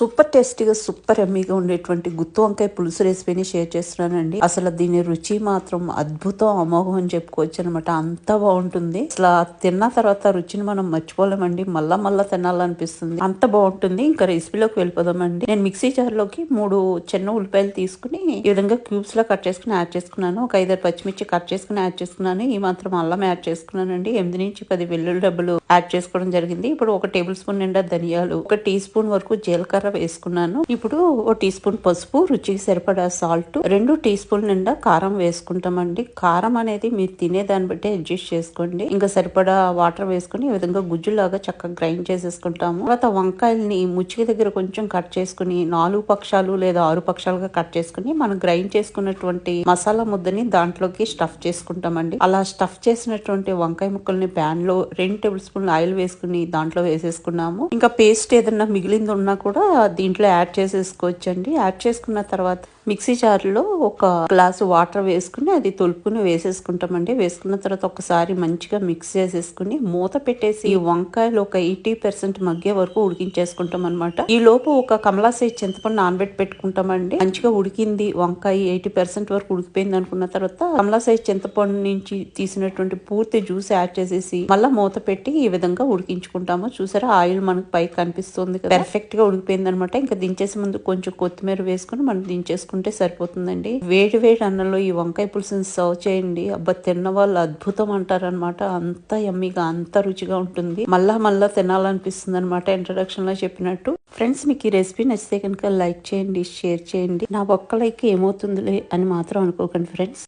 Super టేస్టీగా super ఎమ్మీగా ఉండేటువంటి గుత్తు వంకాయ పులుసు రెసిపీని షేర్ చేస్తున్నానండి. అసలు దీని రుచి మాత్రం అద్భుతం అమోఘం అని చెప్పుకోవచ్చు అనమాట అంత బాగుంటుంది. అసలు తిన్న తర్వాత రుచిని మనం మర్చిపోలేమండి. మళ్ళా మళ్ళా తినాలనిపిస్తుంది. అంత బాగుంటుంది. ఇంకా రెసిపీలోకి వెళ్ళిపోదామండి. నేను మిక్సీ జార్లోకి మూడు చిన్న ఉల్లిపాయలు తీసుకుని ఈ విధంగా క్యూబ్స్లో కట్ చేసుకుని యాడ్ చేసుకున్నాను. ఒక ఐదారు పచ్చిమిర్చి కట్ చేసుకుని యాడ్ చేసుకున్నాను. ఈ మాత్రం అల్లం యాడ్ చేసుకున్నానండి. ఎనిమిది నుంచి పది వెల్లుల్లి డబ్బులు యాడ్ చేసుకోవడం జరిగింది. ఇప్పుడు ఒక టేబుల్ స్పూన్ నిండా ధనియాలు ఒక టీ స్పూన్ వరకు జీలకర్ర వేసుకున్నాను. ఇప్పుడు ఒక టీ స్పూన్ పసుపు రుచికి సరిపడా సాల్ట్ రెండు టీ స్పూన్ నిండా కారం వేసుకుంటామండి. కారం అనేది మీరు తినే దాన్ని బట్టి అడ్జస్ట్ చేసుకోండి. ఇంకా సరిపడా వాటర్ వేసుకుని ఈ విధంగా గుజ్జులాగా చక్కగా గ్రైండ్ చేసేసుకుంటాము. తర్వాత వంకాయల్ని ముచ్చిక దగ్గర కొంచెం కట్ చేసుకుని నాలుగు పక్షాలు లేదా ఆరు పక్షాలుగా కట్ చేసుకుని మనం గ్రైండ్ చేసుకున్నటువంటి మసాలా ముద్దని దాంట్లోకి స్టఫ్ చేసుకుంటామండి. అలా స్టఫ్ చేసినటువంటి వంకాయ ముక్కల్ని ప్యాన్లో రెండు టేబుల్ స్పూన్ స్పూన్లు ఆయిల్ వేసుకుని దాంట్లో వేసేసుకున్నాము. ఇంకా పేస్ట్ ఏదన్నా మిగిలింది ఉన్నా కూడా దీంట్లో యాడ్ చేసేసుకోవచ్చండి. యాడ్ చేసుకున్న తర్వాత మిక్సీ జార్లో ఒక గ్లాసు వాటర్ వేసుకుని అది తొలుపుకుని వేసేసుకుంటామండి. వేసుకున్న తర్వాత ఒకసారి మంచిగా మిక్స్ చేసేసుకుని మూత పెట్టేసి ఈ వంకాయలు ఒక ఎయిటీ పర్సెంట్ మగ్గే వరకు ఉడికించేసుకుంటాం అనమాట ఈ లోపు ఒక కమలా సైజ్ చింతపండు నానబెట్టి పెట్టుకుంటామండి. మంచిగా ఉడికింది వంకాయ ఎయిటీ పర్సెంట్ వరకు ఉడికిపోయింది అనుకున్న తర్వాత కమలా సైజ్ చింతపండు నుంచి తీసినటువంటి పూర్తి జ్యూస్ యాడ్ చేసేసి మళ్ళీ మూత పెట్టి ఈ విధంగా ఉడికించుకుంటాము. చూసారా ఆయిల్ మనకు పైకి కనిపిస్తుంది పర్ఫెక్ట్గా ఉడికిపోయింది అనమాట ఇంకా దించేసే ముందు కొంచెం కొత్తిమీర వేసుకుని మనం దించేసుకుంటాం. సరిపోతుందండి. వేడి వేడి అన్నంలో ఈ వంకాయ పులుసుని సర్వ్ చేయండి. అబ్బా తిన్న వాళ్ళు అద్భుతం అంటారనమాట అంత ఎమ్మిగా అంత రుచిగా ఉంటుంది. మళ్ళా మళ్ళా తినాలనిపిస్తుంది అనమాట ఇంట్రడక్షన్లో చెప్పినట్టు. ఫ్రెండ్స్ మీకు ఈ రెసిపీ నచ్చితే కనుక లైక్ చేయండి షేర్ చేయండి. నా ఒక్క లైక్ ఏమవుతుందిలే అని మాత్రం అనుకోకండి ఫ్రెండ్స్